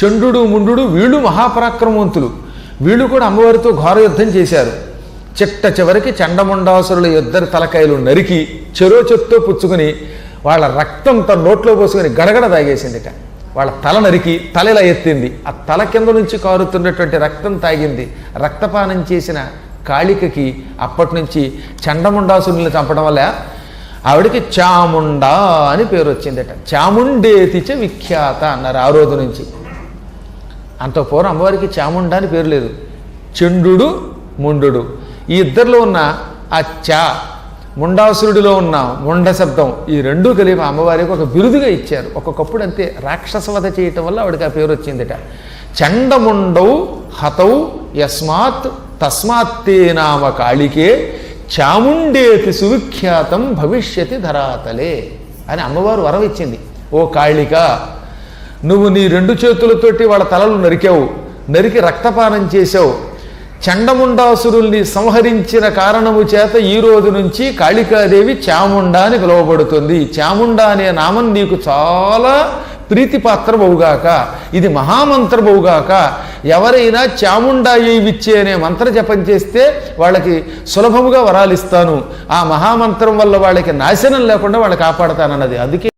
చండు ముండు వీళ్ళు మహాపరాక్రమవంతులు. వీళ్ళు కూడా అమ్మవారితో ఘోర యుద్ధం చేశారు. చిట్ట చివరికి చండముండాసురుల ఇద్దరు తలకాయలు నరికి చెరో చెత్తో పుచ్చుకుని వాళ్ళ రక్తం తన నోట్లో పోసుకొని గడగడ తాగేసిందిట. వాళ్ళ తల నరికి తల ఇలా ఎత్తింది. ఆ తల కింద నుంచి కారుతున్నటువంటి రక్తం తాగింది. రక్తపానం చేసిన కాళికకి అప్పటి నుంచి చండముండాసురుల్ని చంపడం వల్ల ఆవిడకి చాముండా అని పేరు వచ్చిందట. చాముండేతిచ విఖ్యాత అన్నారు ఆ రోజు నుంచి. అంత పూర్వం అమ్మవారికి చాముండ అని పేరు లేదు. చండు ముండు ఈ ఇద్దరిలో ఉన్న ఆ చా ముండాసురుడిలో ఉన్న ముండ శబ్దం ఈ రెండూ కలిపి అమ్మవారికి ఒక బిరుదుగా ఇచ్చారు. ఒక్కొక్కప్పుడు అంతే రాక్షసవధ చేయటం వల్ల ఆవిడకి ఆ పేరు వచ్చిందిట. చండముండౌ హతౌ యస్మాత్ తస్మాత్తే నామ కాళికే చాముండేతి సువిఖ్యాతం భవిష్యతి ధరాతలే అని అమ్మవారు వరం ఇచ్చింది. ఓ కాళిక నువ్వు నీ రెండు చేతులతోటి వాళ్ళ తలలు నరికావు నరికి రక్తపానం చేశావు. చండముండాసురుల్ని సంహరించిన కారణము చేత ఈ రోజు నుంచి కాళికాదేవి చాముండ అని పిలువబడుతుంది. చాముండ అనే నామం నీకు చాలా ప్రీతిపాత్రమవుగాక ఇది మహామంత్రమవుగాక ఎవరైనా చాముండా విచ్చే అనే మంత్ర జపం చేస్తే వాళ్ళకి సులభముగా వరాలిస్తాను. ఆ మహామంత్రం వల్ల వాళ్ళకి నాశనం లేకుండా వాళ్ళు కాపాడతానన్నది. అందుకే